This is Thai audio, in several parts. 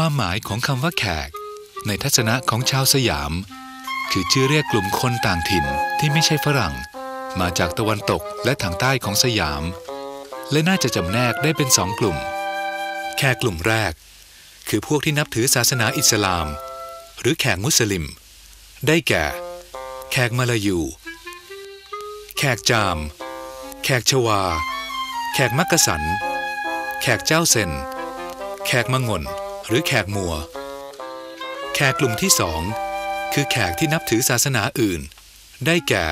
ความหมายของคำว่าแขก ในทัศนะของชาวสยาม คือชื่อเรียกกลุ่มคนต่างถิ่นที่ไม่ใช่ฝรั่ง มาจากตะวันตกและทางใต้ของสยาม และน่าจะจำแนกได้เป็นสองกลุ่ม แขกกลุ่มแรก คือพวกที่นับถือศาสนาอิสลาม หรือแขกมุสลิม ได้แก่ แขกมาลายู แขกจาม แขกชวา แขกมักกะสัน แขกเจ้าเซนแขกมังงน หรือแขกมัว แขกกลุ่มที่สองคือแขกที่นับถือศาสนาอื่น ได้แก่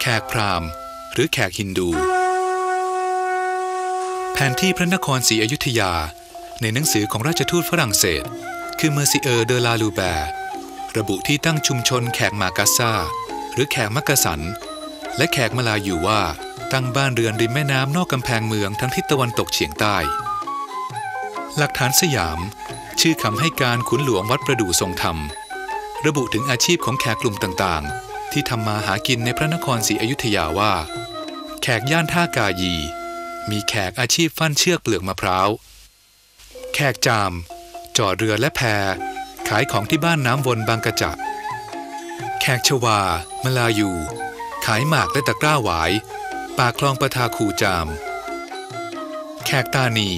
แขกพราหมณ์ หรือแขกฮินดู แผนที่พระนครศรีอยุธยา ในหนังสือของราชทูตฝรั่งเศส คือเมอร์ซิเออร์เดลาลูแบร์ระบุที่ตั้งชุมชนแขกมากาซาหรือแขกมักกะสัน และแขกมาลาอยู่ว่าตั้งบ้านเรือนริมแม่น้ำนอกกำแพงเมืองทั้งทิศตะวันตกเฉียงใต้ หลักฐานสยาม ชื่อคำให้การขุนหลวงวัดประดู่ทรงธรรม ระบุถึงอาชีพของแขกกลุ่มต่างๆ ที่ทำมาหากินในพระนครศรีอยุธยาว่า แขกย่านท่ากายี มีแขกอาชีพฟั่นเชือกเปลือกมะพร้าว แขกจาม จอดเรือและแพขายของที่บ้านน้ำวนบางกระจะแขกชวา มลายู ขายหมากและตะกร้าหวาย ปากคลองประทาคูจาม แขกตานี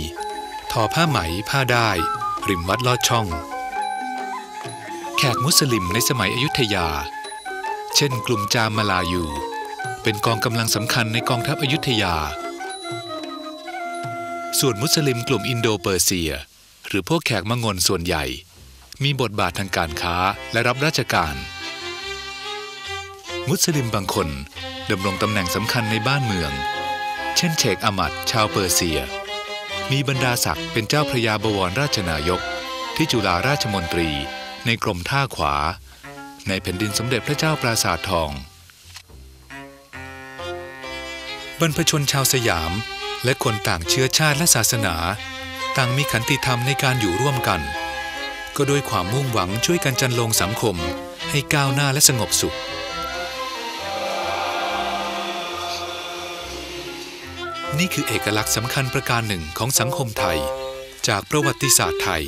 ทอผ้าไหมผ้าได้ริมวัดลอดช่อง แขกมุสลิมในสมัยอยุธยา เช่นกลุ่มจามมาลายู เป็นกองกำลังสำคัญในกองทัพอยุธยา ส่วนมุสลิมกลุ่มอินโดเปอร์เซีย หรือพวกแขกมงนส่วนใหญ่ มีบทบาททางการค้าและรับราชการ มุสลิมบางคนดำรงตำแหน่งสำคัญในบ้านเมือง เช่นเชคอามัดชาวเปอร์เซีย มีบรรดาศักดิ์เป็นเจ้าพระยาบวรราชนายก ที่จุฬาราชมนตรี ในกรมท่าขวา ในแผ่นดินสมเด็จพระเจ้าปราสาททอง บรรพชนชาวสยามและคนต่างเชื้อชาติและศาสนา ต่างมีขันติธรรมในการอยู่ร่วมกัน ก็ด้วยความมุ่งหวังช่วยกันจันลงสังคม ให้ก้าวหน้าและสงบสุข นี่คือเอกลักษณ์สำคัญประการหนึ่งของสังคมไทย จากประวัติศาสตร์ไทย